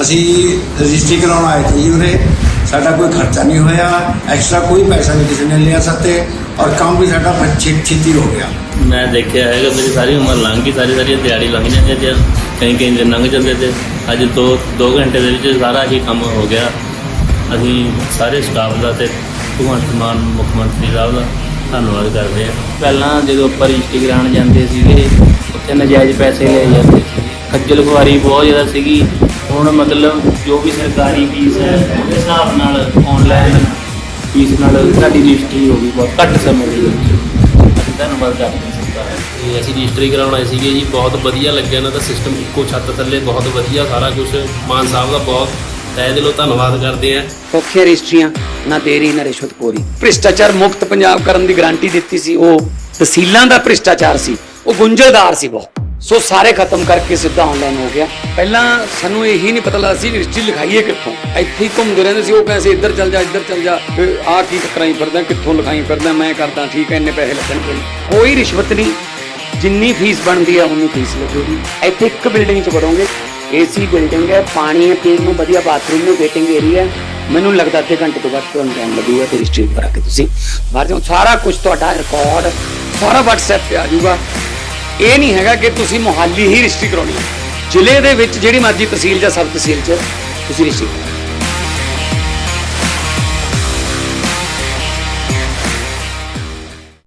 ਅਸੀਂ ਰਜਿਸਟਰੀ ਕਰਾਉਣ ਆਏ ਸੀ ਜੀ ਉਰੇ। ਸਾਡਾ ਕੋਈ ਖਰਚਾ ਨਹੀਂ ਹੋਇਆ। ਐਕਸਟਰਾ ਕੋਈ ਪੈਸਾ ਨਹੀਂ ਕਿਸੇ ਨੇ ਲਿਆ ਸਾਤੇ। ਔਰ ਕੰਮ ਵੀ ਸਾਡਾ ਫਿਰ ਛੇ- ਛੇਤੀ ਹੋ ਗਿਆ। ਮੈਂ ਦੇਖਿਆ ਹੈਗਾ ਮੇਰੀ ਸਾਰੀ ਉਮਰ ਲੰਘ ਗਈ ਸਾਰੀ ਸਾਰੀ ਦਿਹਾੜੀ ਲੰਘ ਜਾਂਦੀ ਤੇ ਕਈ ਕਈ ਦਿਨ ਲੰਘ ਜਾਂਦੇ ਤੇ ਅੱਜ 2 2 ਘੰਟੇ ਦੇ ਵਿੱਚ ਸਾਰਾ ਹੀ ਕੰਮ ਹੋ ਗਿਆ। ਅਸੀਂ ਸਾਰੇ ਸਟਾਫ ਦਾ ਤੇ ਭਗਵੰਤ ਮਾਨ ਮੁੱਖ ਮੰਤਰੀ ਸਾਹਿਬ ਦਾ ਧੰਨਵਾਦ ਕਰਦੇ ਹਾਂ। ਪਹਿਲਾਂ ਜਦੋਂ ਆਪਾਂ ਰਜਿਸਟਰੀ ਕਰਾਉਣ ਜਾਂਦੇ ਸੀਗੇ ਉੱਥੇ ਨਜਾਇਜ਼ ਪੈਸੇ ਲਏ ਜਾਂਦੇ ਸੀ ਖੱਜਲ ਖੁਆਰੀ ਬਹੁਤ ਜ਼ਿਆਦਾ ਸੀਗੀ। ਹੁਣ ਮਤਲਬ ਜੋ ਵੀ ਸਰਕਾਰੀ ਫੀਸ ਹੈ ਉਹਦੇ ਹਿਸਾਬ ਨਾਲ ਆਨਲਾਈਨ ਫੀਸ ਨਾਲ ਸਾਡੀ ਰਜਿਸਟਰੀ ਹੋ ਗਈ ਬਹੁਤ ਘੱਟ ਸਮੇਂ ਦੇ ਵਿੱਚ। ਅਸੀਂ ਧੰਨਵਾਦ ਕਰਦੇ ਹਾਂ ਸਰਕਾਰ ਦਾ। ਤੇ ਅਸੀਂ ਰਜਿਸਟਰੀ ਕਰਾਉਣ ਆਏ ਸੀਗੇ ਜੀ ਬਹੁਤ ਵਧੀਆ ਲੱਗਿਆ ਇਹਨਾਂ ਦਾ ਸਿਸਟਮ ਇੱਕੋ ਛੱਤ ਥੱਲੇ ਬਹੁਤ ਵਧੀਆ ਸਾਰਾ ਕੁਝ ਮਾਨ ਸਾਹਿਬ ਦਾ ਬਹੁਤ ਤਹਿ ਦਿਲੋਂ ਧੰਨਵਾਦ ਕਰਦੇ ਹਾਂ। ਸੌਖੀਆਂ ਰਜਿਸਟਰੀਆਂ ਨਾ ਦੇਰੀ ਨਾ ਰਿਸ਼ਵਤਖੋਰੀ ਭ੍ਰਿਸ਼ਟਾਚਾਰ ਮੁਕਤ ਪੰਜਾਬ ਕਰਨ ਦੀ ਗਾਰੰਟੀ ਦਿੱਤੀ ਸੀ ਉਹ ਤਹਿਸੀਲਾਂ ਦਾ ਭ੍ਰਿਸ਼ਟਾਚਾਰ ਸੀ ਉਹ ਗੁੰਝਲਦਾਰ ਸੀ ਬਹੁਤ। ਸੋ ਸਾਰੇ ਖਤਮ ਕਰਕੇ ਸਿੱਧਾ ਆਨਲਾਈਨ ਹੋ ਗਿਆ। ਪਹਿਲਾਂ ਸਾਨੂੰ ਇਹੀ ਨਹੀਂ ਪਤਾ ਲੱਗਦਾ ਸੀ ਰਜਿਸਟਰੀ ਲਿਖਾਈਏ ਕਿੱਥੋਂ। ਇੱਥੇ ਹੀ ਘੁੰਮਦੇ ਰਹਿੰਦੇ ਸੀ, ਉਹ ਕਹਿੰਦੇ ਸੀ ਇੱਧਰ ਚੱਲ ਜਾ, ਇੱਧਰ ਚੱਲ ਜਾ ਆ ਕੀ ਕਰਾਈ ਫਿਰਦਾ, ਕਿੱਥੋਂ ਲਿਖਾਈ ਫਿਰਦਾ, ਮੈਂ ਕਰਦਾ, ਠੀਕ ਹੈ, ਇੰਨੇ ਪੈਸੇ ਲੱਗਣਗੇ ਕੋਈ ਰਿਸ਼ਵਤ ਨਹੀਂ। ਜਿੰਨੀ ਫੀਸ ਬਣਦੀ ਆ, ਉਨੀ ਫੀਸ ਲੱਗੇਗੀ। ਇੱਥੇ ਇੱਕ ਬਿਲਡਿੰਗ 'ਚ ਵੜੋਗੇ ਏਸੀ ਬਿਲਡਿੰਗ ਹੈ, ਪਾਣੀ ਹੈ, ਪੀਣ ਨੂੰ ਵਧੀਆ ਬਾਥਰੂਮ ਨੂੰ ਵੇਟਿੰਗ ਏਰੀਆ ਹੈ। ਮੈਨੂੰ ਲੱਗਦਾ ਅੱਧੇ ਘੰਟੇ ਤੋਂ ਬਾਅਦ ਤੁਹਾਨੂੰ ਟਾਈਮ ਲੱਗੂਗਾ ਤੇ ਰਜਿਸਟਰੀ ਕਰਾ ਕੇ ਤੁਸੀਂ। ਬਾਹਰ ਜਾਓ ਸਾਰਾ ਕੁਝ ਤੁਹਾਡਾ ਰਿਕਾਰਡ ਸਾਰਾ WhatsApp ਤੇ ਆ ਜਾਊਗਾ। ਇਹ ਨਹੀਂ ਹੈਗਾ ਕਿ ਤੁਸੀਂ ਮੁਹਾਲੀ ਹੀ ਰਜਿਸਟਰੀ ਕਰਾਉਣੀ ਹੈ। ਜ਼ਿਲ੍ਹੇ ਦੇ ਵਿੱਚ ਜਿਹੜੀ ਮਰਜ਼ੀ ਤਹਿਸੀਲ ਜਾਂ ਸਬ ਤਹਿਸੀਲ 'ਚ ਤੁਸੀਂ ਰਜਿਸਟਰੀ ਕਰੋ